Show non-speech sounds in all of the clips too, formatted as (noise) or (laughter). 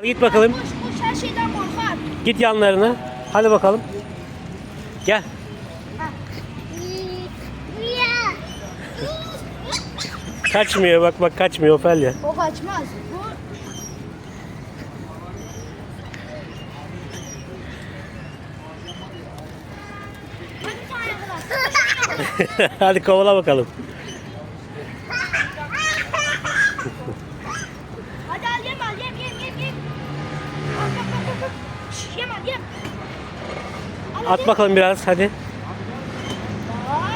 Hadi git bakalım. Kuş kuş her şeyden korkar. Git yanlarına. Hadi bakalım. Gel. Kaçmıyor bak bak kaçmıyor Ofelya. O kaçmaz. Bu. Hadi (laughs) kovala bakalım. At bakalım biraz hadi. Aa.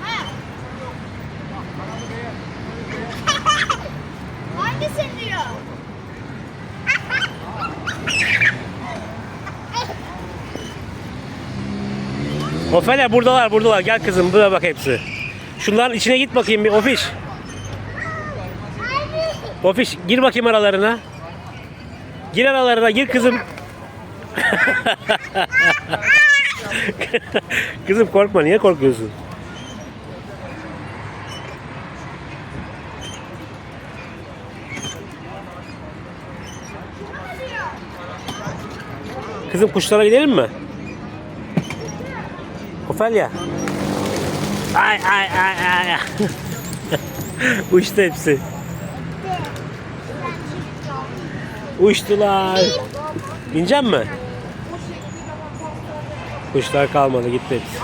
Ha. (laughs) Hangisini diyor? (laughs) Ofelya buradalar buradalar. Gel kızım buraya bak hepsi. Şunların içine git bakayım bir Ofiş. Ofiş gir bakayım aralarına. Gir aralarına gir kızım. kızım korkma niye korkuyorsun? Kızım kuşlara gidelim mi? Ofelya. Ay ay ay ay. Uçtu (laughs) hepsi. Uçtular. Binecek mi? Kuşlar kalmadı gitti hepsi.